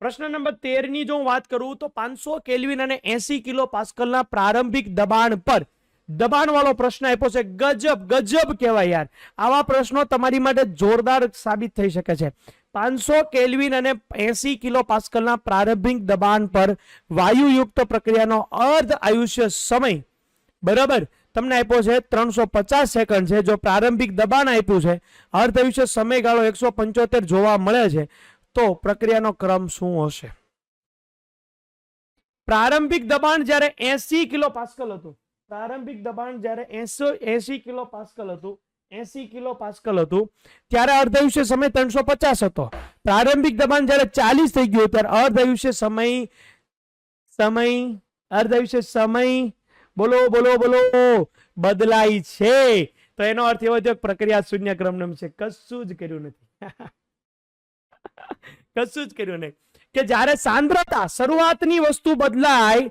પ્રશ્ન નંબર તેરની જો હું વાત કરું તો પાંચસો કેલ્વિન અને એસી કિલો પાસ્કલના પ્રારંભિક દબાણ પર દબાણ વાળો પ્રશ્ન આપ્યો છે. ગજબ ગજબ કહેવાય યાર. આવા પ્રશ્નો તમારી માટે જોરદાર સાબિત થઈ શકે છે. પાંચસો કેલ્વિન અને એસી કિલો પાસ્કલના પ્રારંભિક દબાણ પર વાયુયુક્ત પ્રક્રિયાનો અર્ધ આયુષ્ય સમય બરાબર તમને આપ્યો છે ત્રણસો પચાસ સેકન્ડ છે. જો પ્રારંભિક દબાણ આપ્યું છે, અર્ધ આયુષ્ય સમયગાળો એકસો પંચોતેર જોવા મળે છે તો પ્રક્રિયાનો ક્રમ શું હશે? પ્રારંભિક દબાણ જ્યારે એસી કિલો પાસ્કલ હતું, પ્રારંભિક દબાણ જ્યારે એસો કિલો પાસ્કલ હતું, એસી કિલો પાસ્કલ હતું, ત્યારે અર્ધાયુષ્ય સમય ત્રણસો પચાસ હતો. પ્રારંભિક દબાણ જ્યારે ચાલીસ થઈ ગયું ત્યારે અર્ધાયુષ્ય સમય સમય અર્ધાયુષ્ય સમય, બોલો બોલો બોલો, બદલાય છે. તો એનો અર્થ એવો થયો પ્રક્રિયા શૂન્ય ક્રમ છે. કશું જ કર્યું નથી. કશું જ કર્યું નહીં. કે જ્યારે સાંદ્રતા શરૂઆતની વસ્તુ બદલાય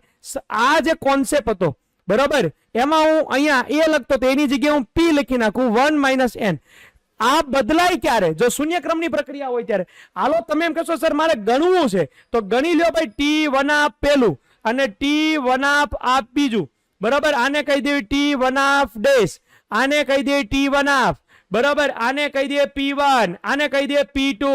આ જે કોન્સેપ્ટ હતો, બરોબર? એમાં હું અહીંયા એ લખતો તો એની જગ્યાએ હું પી લખી નાખું વન માઇનસ એન આ બદલાય ક્યારે? જો શૂન્યક્રમની પ્રક્રિયા હોય ત્યારે. હાલો, તમે એમ કહેશો, સર, મારે ગણવું છે. તો ગણી લ્યો ભાઈ ટી વન આપ પેલું અને ટી વન આપ આપ બીજું. બરાબર? આને કહી દેવી ટી વન આફ ડેશ આને કહી દેવી ટી વન આફ બરાબર? આને કહી દઈએ પી વન આને કહી દઈએ P two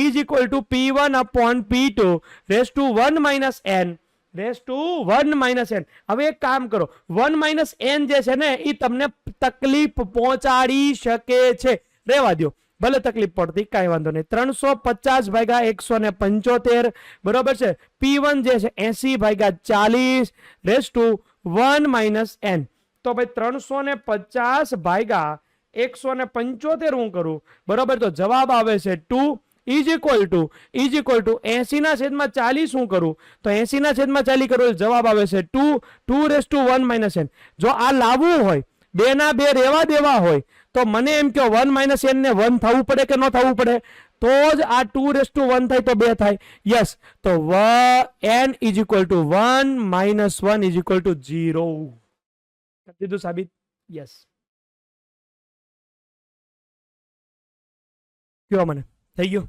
is equal to P one upon P two raise to one minus N raise to one minus N હવે એક કામ કરો વન માઇનસ એન જે છે ને એ તમને તકલીફ પહોંચાડી શકે છે. રહેવા દો ભલે તકલીફ પડતી, કાંઈ વાંધો નહીં. ત્રણસો પચાસ ભાગ્યા એકસો ને પંચોતેર, બરોબર છે? પી વન જે છે, એસી ભાગ્યા ચાલીસ raise to one minus N તો ભાઈ ત્રણસો ને પચાસ ભાગ્યા એકસો ને પંચોતેર હું કરું? બરાબર, તો જવાબ આવે છે two is equal to is equal to એસીના છેદમાં ચાલીસ હું કરું? તો એસીના છેદમાં ચાલી કરું જવાબ આવે છે two two raise to one minus N. જો આ લાવવું હોય બે ના બે રેવા દેવા હોય, તો મને એમ કહો વન માઇનસ એન ને વન થવું પડે કે ન થવું પડે? તો જ આ ટુ રેસ ટુ વન થાય તો બે થાય. યસ, તો વ N is equal to one minus one is equal to zero. કરી દીધું સાબિત? યસ. કયો મને થઈ ગયો